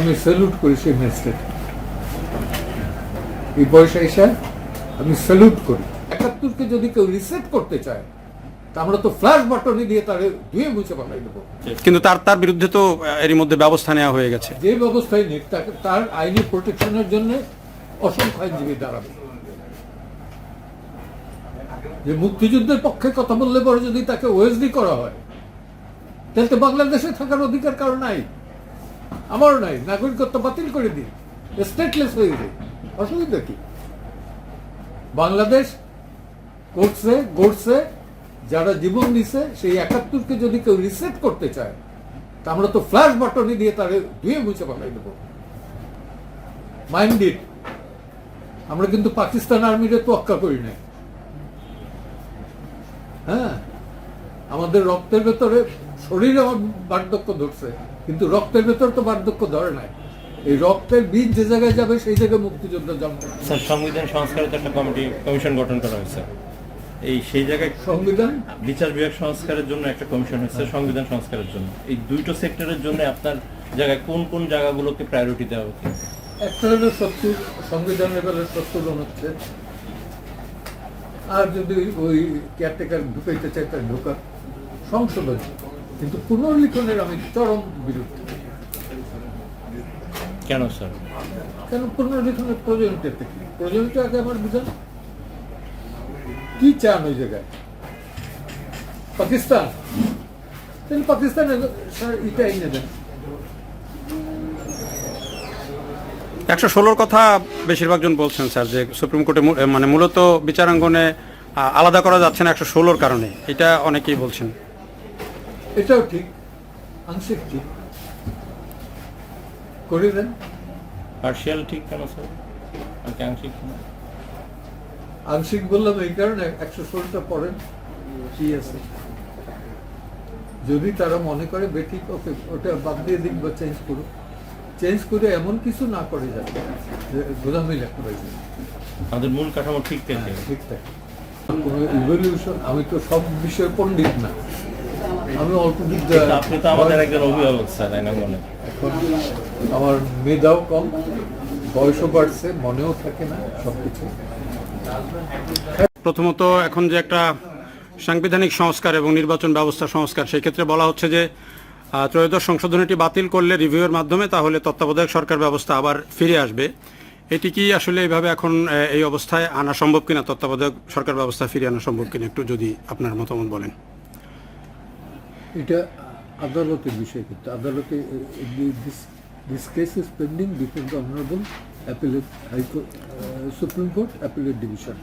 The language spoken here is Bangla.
আমি স্যালুট করি সেই ম্যাজিস্ট্রেট এই বয়সে এসে আমি স্যালুট করি। একাত্তরকে যদি কেউ রিসেট করতে চায় আমরা তো ফ্ল্যাশ বাটনে দিয়ে তারে ধুয়ে মুছে পাঠাই দেবো। কিন্তু তার তার বিরুদ্ধে তো এরই মধ্যে ব্যবস্থা নেওয়া হয়ে গেছে। যে ব্যবস্থায় নিক তাকে তার আইনি প্রোটেকশনের জন্য অসংখ্য আইনজীবী দাঁড়াবে। যে মুক্তিযুদ্ধের পক্ষে কথা বললে পরে যদি তাকে ওএসডি করা হয় তাহলে তো বাংলাদেশে থাকার অধিকার কারও নাই। আমারও নাই, নাগরিকত্ব বাতিল করে দিই স্টেটলেস হয়ে যায় অসুবিধা কি? বাংলাদেশ করছে, গড়ছে, যারা জীবন দিছে, সেই একাত্তরকে যদি কেউ রিসেট করতে চায়, তা আমরা তো ফ্ল্যাশ বাটনে দিয়ে তারে ধুয়ে মুছে পাঠাই দেবো। মাইন্ড আমরা কিন্তু পাকিস্তান আর্মিরে তোয়াক্কা করি নাই। হ্যাঁ? আমাদের রক্তের ভেতরে শরীরে আমার বার্ধক্য ধরছে কিন্তু রক্তের ভেতর তো বার্ধক্য ধরে নাই। এই রক্তের বীজ যে জায়গায় যাবে সেই জায়গায় মুক্তিযুদ্ধ জন্ম স্যার সংবিধান সংস্কারের তো একটা কমিটি কমিশন গঠন করা হয়েছে। এই সেই জায়গায় সংবিধান? বিচার বিভাগ সংস্কারের জন্য একটা কমিশন হয়েছে সংবিধান সংস্কারের জন্য। এই দুইটো সেক্টরের জন্য আপনার জায়গায় কোন কোন জায়গাগুলোকে প্রায়োরিটি দেওয়া উচিত? একটা হলো সত্তর সংবিধান লেভেলের সত্তর অনুচ্ছেদ আর যদি ওই কেয়ারটেকার ঢুকাইতে চাই তার ঢোকা সংশোধন। কিন্তু পুনর্লিখনের আমি চরম বিরুদ্ধে কেন স্যার? কেন পুনর্লিখনের প্রয়োজনটা কি? প্রয়োজনটা আগে আমার বুঝান কি চান ওই জায়গায়? পাকিস্তান? তাহলে পাকিস্তানে স্যার এটা এনে দেন একশো ষোলোর কথা বেশিরভাগ জন বলছেন স্যার যে সুপ্রিম কোর্টে মানে মূলত বিচারাঙ্গনে আলাদা করা যাচ্ছে না একশো ষোলোর কারণে। এটা অনেকেই বলছেন। এটাও ঠিক আংশিক ঠিক। করে দেন। পার্শিয়াল ঠিক কেন স্যার আংশিক আংশিক আংশিক বললাম এই কারণে একশো ষোলোটা পড়েন। কি আছে। যদি তারা মনে করে বেঠিক ওকে ওটা বাদ দিয়ে দিক বা চেঞ্জ করুক। চেঞ্জ করে এমন কিছু না করে যাবে যে গোদামি লেখা হয়েছে। আমাদের মূল কাঠামো ঠিক থাকে ঠিক থাকে কোনো ইভলিউশন আমি তো সব বিষয়ে পণ্ডিত না। আমি অল্প বিদ্যা আপনি তো আমাদের একজন অভিভাবক স্যার মনে এখন আমার মেধাও কম বয়সও বাড়ছে মনেও থাকে না সবকিছু। প্রথমত এখন যে একটা সাংবিধানিক সংস্কার এবং নির্বাচন ব্যবস্থা সংস্কার সেই ক্ষেত্রে বলা হচ্ছে যে ত্রয়োদশ সংশোধনীটি বাতিল করলে রিভিউয়ের মাধ্যমে তাহলে তত্ত্বাবধায়ক সরকার ব্যবস্থা আবার ফিরে আসবে। এটি কি আসলে এইভাবে এখন এই অবস্থায় আনা সম্ভব কিনা? তত্ত্বাবধায়ক সরকার ব্যবস্থা ফিরিয়ে আনা সম্ভব কিনা? একটু যদি আপনার মতামত বলেন। এটা আদালতের বিষয় কিন্তু। আদালতে this case is pending before the honourable appellate high court supreme court appellate division